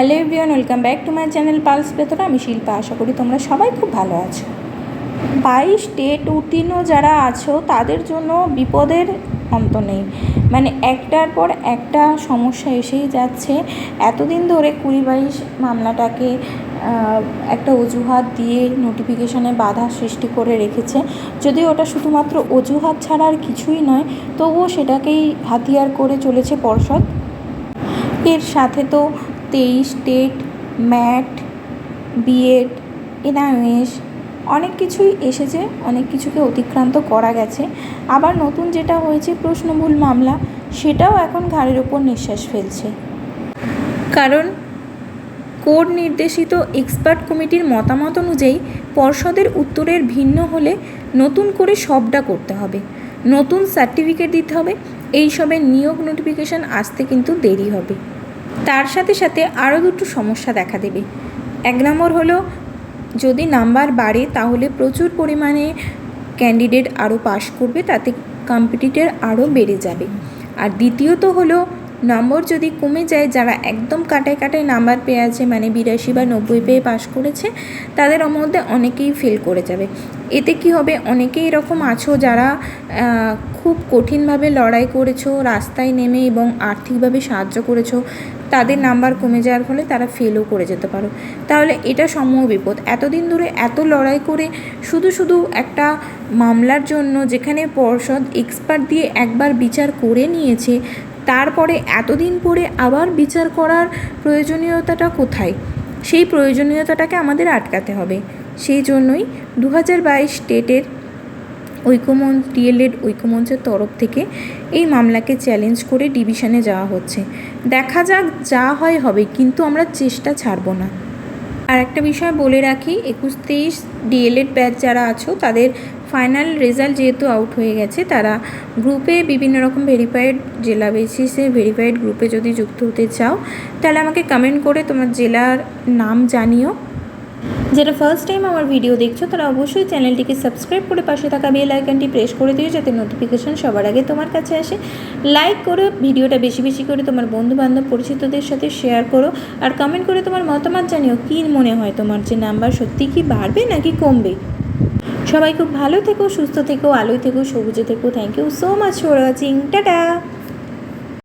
Hello everyone, welcome back to my channel pulse ভেতরে। আমি শিল্পা, আশা করি তোমরা সবাই খুব ভালো আছো। বাইশ স্টেট উত্তীর্ণ যারা আছো, তাদের জন্য বিপদের অন্ত নেই। মানে একটার পর একটা সমস্যা এসেই যাচ্ছে। এতদিন ধরে কুড়ি বাইশ মামলাটাকে একটা অজুহাত দিয়ে নোটিফিকেশনে বাধা সৃষ্টি করে রেখেছে। যদি ওটা শুধুমাত্র অজুহাত ছাড়া আর কিছুই নয়, তবুও সেটাকেই হাতিয়ার করে চলেছে পর্ষদ। এর সাথে তো তেইশ, টেট, ম্যাট, বিএড, এনআইএস, অনেক কিছুই এসেছে, অনেক কিছুকে অতিক্রান্ত করা গেছে। আবার নতুন যেটা হয়েছে প্রশ্নমূল মামলা, সেটাও এখন ঘাড়ের ওপর নিঃশ্বাস ফেলছে। কারণ কোর্ট নির্দেশিত এক্সপার্ট কমিটির মতামত অনুযায়ী, পর্ষদের উত্তরের ভিন্ন হলে নতুন করে সবটা করতে হবে। নতুন সার্টিফিকেট দিতে হবে, এইসবের নিয়োগ নোটিফিকেশান আসতে কিন্তু দেরি হবে। তার সাথে সাথে আরও দুটো সমস্যা দেখা দেবে। এক নম্বর হলো, যদি নাম্বার বাড়ে, তাহলে প্রচুর পরিমাণে ক্যান্ডিডেট আরও পাশ করবে, তাতে কম্পিটিটার আরও বেড়ে যাবে। আর দ্বিতীয়ত হলো নম্বর যদি কমে যায়, যারা একদম কাটায় কাটায় নাম্বার পেয়ে আছে মানে বিরাশি বা নব্বই পেয়ে পাশ করেছে, তাদের মধ্যে অনেকেই ফেল করে যাবে। এতে কি হবে? অনেকেই এরকম আছো যারা খুব কঠিনভাবে লড়াই করেছ, রাস্তায় নেমে এবং আর্থিকভাবে সাহায্য করেছ, তাদের নাম্বার কমে যাওয়ার ফলে তারা ফেলও করে যেতে পারো। তাহলে এটা সমূহ বিপদ। এতদিন ধরে এত লড়াই করে শুধু শুধু একটা মামলার জন্য, যেখানে পর্ষদ এক্সপার্ট দিয়ে একবার বিচার করে নিয়েছে তারপরে এতদিন পরে আবার বিচার করার প্রয়োজনীয়তাটা কোথায়? সেই প্রয়োজনীয়তাটাকে আমাদের আটকাতে হবে। সেই জন্যই দু হাজার বাইশ স্টেটের ঐক্যমঞ্চ ডিএলএড ঐক্যমঞ্চের তরফ থেকে এই মামলাকে চ্যালেঞ্জ করে ডিভিশনে যাওয়া হচ্ছে। দেখা যাক যা হয় হবে, কিন্তু আমরা চেষ্টা ছাড়ব না। আর একটা বিষয় বলে রাখি একুশ তেইশ ডিএলএড ব্যাচ যারা আছো, তাদের ফাইনাল রেজাল্ট যেহেতু আউট হয়ে গেছে, তারা গ্রুপে বিভিন্ন রকম ভেরিফাইড জেলা বেসিসে ভেরিফাইড গ্রুপে যদি যুক্ত হতে চাও, তাহলে আমাকে কমেন্ট করে তোমার জেলার নাম জানিও। যারা ফার্স্ট টাইম আমার ভিডিও দেখছ তারা অবশ্যই চ্যানেলটিকে সাবস্ক্রাইব করে পাশে থাকা বেল আইকনটি প্রেস করে দিও, যাতে নোটিফিকেশান সবার আগে তোমার কাছে আসে। লাইক করো ভিডিওটা বেশি বেশি করে তোমার বন্ধু বান্ধব পরিচিতদের সাথে শেয়ার করো, আর কমেন্ট করে তোমার মতামত জানিও, কী মনে হয় তোমার যে নাম্বার সত্যি কি বাড়বে নাকি কমবে? সবাই খুব ভালো থেকো, সুস্থ থেকো, আলোয় থেকো, সবুজে থেকো। Thank you so much for watching tata!